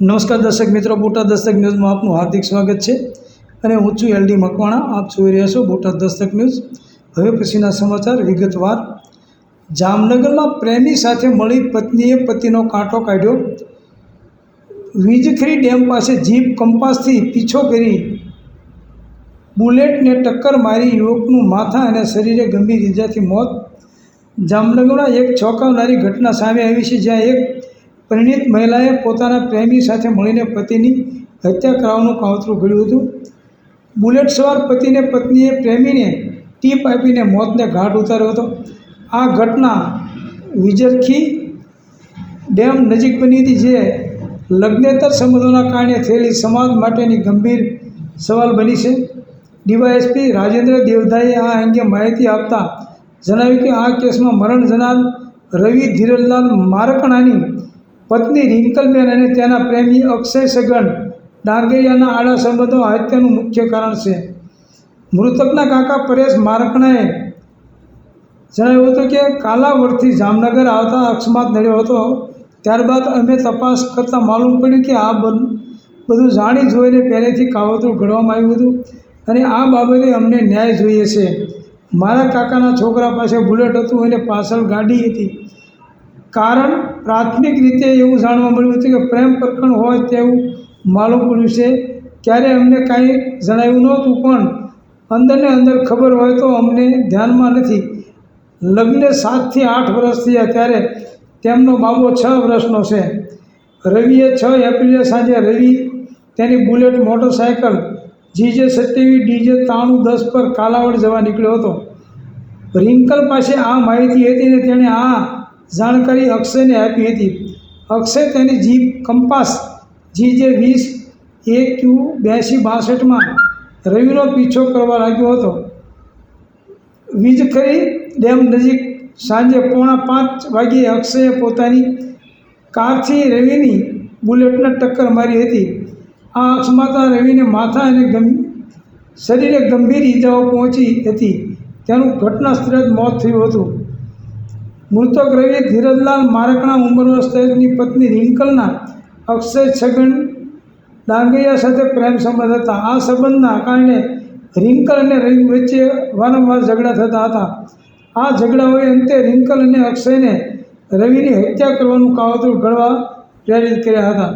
નમસ્કાર દર્શક મિત્રો, બોટાદ દસ્તક ન્યૂઝમાં આપનું હાર્દિક સ્વાગત છે અને હું છું એલડી મકવાણા, આપ જોઈ રહ્યા છો બોટાદ દસ્તક ન્યૂઝ. હવે પછીના સમાચાર વિગતવાર. જામનગરમાં પ્રેમી સાથે મળી પત્નીએ પતિનો કાંટો કાઢ્યો. વીજખરી ડેમ પાસે જીપ કંપાસથી પીછો કરી બુલેટને ટક્કર મારી યુવકનું માથા અને શરીરે ગંભીર ઇજાથી મોત. જામનગરમાં એક ચોંકાવનારી ઘટના સામે આવી છે, જ્યાં એક પરિણીત મહિલાએ પોતાના પ્રેમી સાથે મળીને પતિની હત્યા કરાવવાનું કાવતરું ઘડ્યું હતું. બુલેટ સવાર પતિને પત્નીએ પ્રેમીને ટીપ આપીને મોતને ઘાટ ઉતાર્યો હતો. આ ઘટના વિજરખી ડેમ નજીક બની હતી, જે લગ્નેતર સંબંધોના કારણે થયેલી સમાજ માટેની ગંભીર સવાલ બની છે. ડીવાયએસપી રાજેન્દ્ર દેવધાએ આ અંગે માહિતી આપતા જણાવ્યું કે આ કેસમાં મરણ જનાર રવિ ધીરજલાલ મારકણાની પત્ની રિંકલબેન અને તેના પ્રેમી અક્ષય સગન ડાંગરિયાના આડા સંબંધો હત્યાનું મુખ્ય કારણ છે. મૃતકના કાકા પરેશ મારકણાએ જણાવ્યું હતું કે કાલાવડથી જામનગર આવતા અકસ્માત નડ્યો હતો. ત્યારબાદ અમે તપાસ કરતાં માલુમ પડ્યું કે આ બધું જાણી જોઈને પહેલેથી કાવતરું ઘડવામાં આવ્યું હતું અને આ બાબતે અમને ન્યાય જોઈએ છે. મારા કાકાના છોકરા પાસે બુલેટ હતું અને પાછળ ગાડી હતી. કારણ પ્રાથમિક રીતે એવું જાણવા મળ્યું હતું કે પ્રેમ પ્રકરણ હોય તેવું માલુમ પડ્યું છે ક્યારે અમને કાંઈ જણાવ્યું નહોતું, પણ અંદરને અંદર ખબર હોય તો અમને ધ્યાનમાં નથી. લગ્ન સાતથી આઠ વર્ષ થયા ત્યારે તેમનો બાબો છ વર્ષનો છે. રવિએ છ એપ્રિલે સાંજે રવિ તેની બુલેટ મોટરસાયકલ જીજે સત્યાવી ડીજે ત્રાણું, દસ પર કાલાવડ જવા નીકળ્યો હતો. રિંકલ પાસે આ માહિતી હતી ને તેણે આ જાણકારી અક્ષયને આપી હતી. અક્ષય તેની જીપ કંપાસ જીજે વીસ, એ ક્યુ બ્યાસી બાસઠમાં રવિનો પીછો કરવા લાગ્યો હતો. વીજખરી ડેમ નજીક સાંજે પોણા પાંચ વાગ્યે અક્ષયે પોતાની કારથી રવિની બુલેટને ટક્કર મારી હતી. આ અકસ્માતમાં રવિને માથા અને શરીરે ગંભીર ઈજાઓ પહોંચી હતી. તેનું ઘટના સ્થળે જ મોત થયું હતું. મૃતક રવિ ધીરજલાલ મારકણા ઉંમર વર્ષ તેરની પત્ની રિંકલના અક્ષય છગન ડાંગરિયા સાથે પ્રેમ સંબંધ હતા. આ સંબંધના કારણે રિંકલ અને રવિ વચ્ચે વારંવાર ઝઘડા થતા હતા. આ ઝઘડાઓએ અંતે રિંકલ અને અક્ષયને રવિની હત્યા કરવાનું કાવતરું ઘડવા પ્રેરિત કર્યા હતા.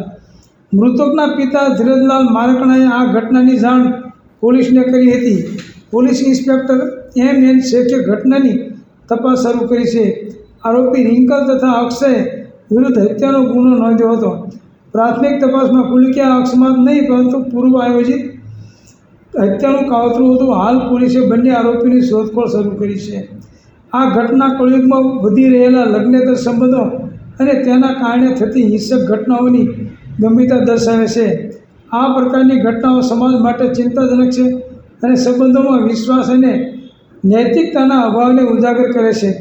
મૃતકના પિતા ધીરજલાલ મારકણાએ આ ઘટનાની જાણ પોલીસને કરી હતી. પોલીસ ઇન્સ્પેક્ટર એમ એન શેખે ઘટનાની તપાસ શરૂ કરી છે. આરોપી રિંકલ તથા અક્ષય વિરુદ્ધ હત્યાનો ગુનો નોંધ્યો હતો. પ્રાથમિક તપાસમાં ખુલ્યું અક્ષમાં નહીં, પરંતુ પૂર્વ આયોજિત હત્યાનું કાવતરું હતું. હાલ પોલીસે બંને આરોપીની શોધખોળ શરૂ કરી છે. આ ઘટના કળયુગમાં વધી રહેલા લગ્નેતર સંબંધો અને તેના કારણે થતી હિંસક ઘટનાઓની ગંભીરતા દર્શાવે છે. આ પ્રકારની ઘટનાઓ સમાજ માટે ચિંતાજનક છે અને સંબંધોમાં વિશ્વાસ અને નૈતિકતાના અભાવને ઉજાગર કરે છે.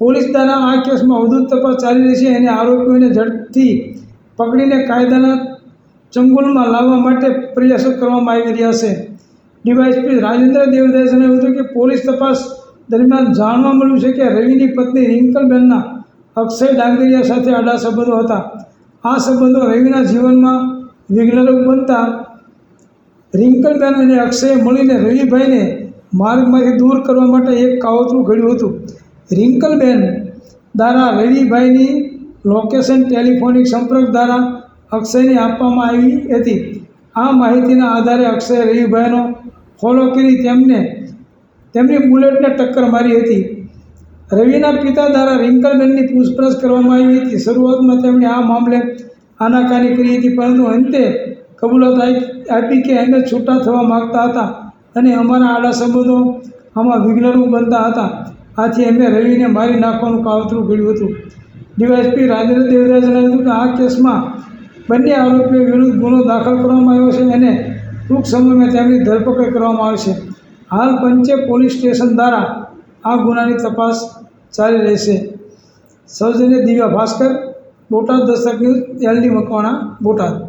પોલીસ દ્વારા આ કેસમાં વધુ તપાસ ચાલી રહી છે અને આરોપીઓને ઝડપથી પકડીને કાયદાના ચંગુલમાં લાવવા માટે પ્રયાસો કરવામાં આવી રહ્યા છે. ડીવાયએસપી રાજેન્દ્ર દેવદાએ જણાવ્યું હતું કે પોલીસ તપાસ દરમિયાન જાણવા મળ્યું છે કે રવિની પત્ની રિંકલબેનના અક્ષય ડાંગરિયા સાથે આડા સંબંધો હતા. આ સંબંધો રવિના જીવનમાં વિઘ્નરૂપ બનતા રિંકલબેન અને અક્ષયે મળીને રવિભાઈને માર્ગમાંથી દૂર કરવા માટે એક કાવતરું ઘડ્યું હતું. રિંકલબેન દ્વારા રવિભાઈની લોકેશન ટેલિફોનિક સંપર્ક દ્વારા અક્ષયને આપવામાં આવી હતી. આ માહિતીના આધારે અક્ષય રવિભાઈનો ફોલો કરી તેમને, તેમની બુલેટને ટક્કર મારી હતી. રવિના પિતા દ્વારા રિંકલબેનની પૂછપરછ કરવામાં આવી હતી. શરૂઆતમાં તેમણે આ મામલે આનાકાની કરી હતી, પરંતુ અંતે કબૂલાત આપી કે અમે છૂટા થવા માગતા હતા. અને અમારા આડા સંબંધો આમાં વિઘ્નરૂપ બનતા હતા. આથી અમે રવિને મારી નાખવાનું કાવતરું ઘડ્યું હતું. ડીવાયએસપી રાજેન્દ્ર દેવરાજ જણાવ્યું હતું કે આ કેસમાં બંને આરોપીઓ વિરુદ્ધ ગુનો દાખલ કરવામાં આવ્યો છે અને ટૂંક સમયમાં તેમની ધરપકડ કરવામાં આવશે હાલ પંચે પોલીસ સ્ટેશન દ્વારા આ ગુનાની તપાસ ચાલી રહેશે સૌજન્ય દિવ્યા ભાસ્કર, બોટાદ દસ્તક ન્યૂઝ, એલડી મકવાણા, બોટાદ.